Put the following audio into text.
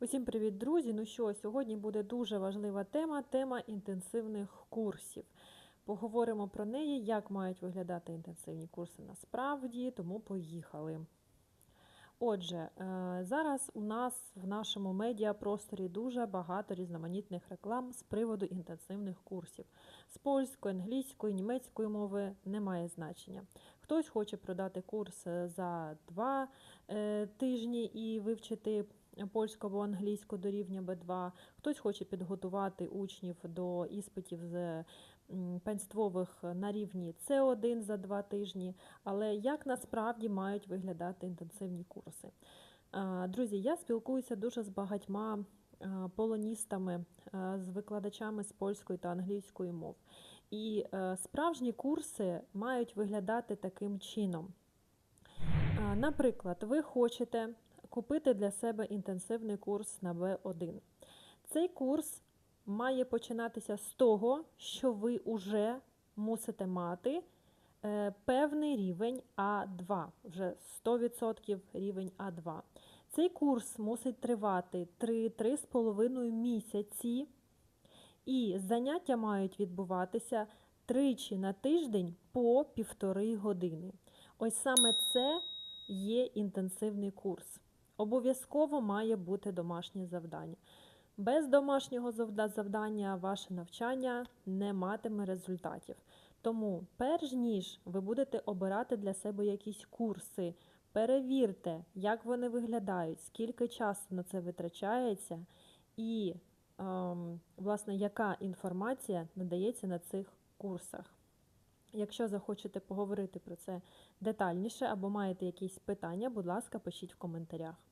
Усім привіт, друзі! Ну що, сьогодні буде дуже важлива тема тема інтенсивних курсів. Поговоримо про неї, як мають виглядати інтенсивні курси насправді, тому поїхали. Отже, е, зараз у нас в нашому медіапросторі дуже багато різноманітних реклам з приводу інтенсивних курсів. З польської, англійської, німецької мови немає значення. Хтось хоче продати курс е, за два е, тижні і вивчити польську або англійську до рівня Б2, хтось хоче підготувати учнів до іспитів з пенствових на рівні С1 за два тижні. Але як насправді мають виглядати інтенсивні курси? Друзі, я спілкуюся дуже з багатьма полоністами, з викладачами з польської та англійської мов. І е, справжні курси мають виглядати таким чином. Наприклад, ви хочете купити для себе інтенсивний курс на В1. Цей курс має починатися з того, що ви вже мусите мати е, певний рівень А2, вже 100% рівень А2. Цей курс мусить тривати 3-3,5 місяці, і заняття мають відбуватися тричі на тиждень по півтори години. Ось саме це є інтенсивний курс. Обов'язково має бути домашнє завдання. Без домашнього завдання ваше навчання не матиме результатів. Тому, перш ніж ви будете обирати для себе якісь курси, перевірте, як вони виглядають, скільки часу на це витрачається, і, ем, власне, яка інформація надається на цих курсах. Якщо захочете поговорити про це детальніше або маєте якісь питання, будь ласка, пишіть в коментарях.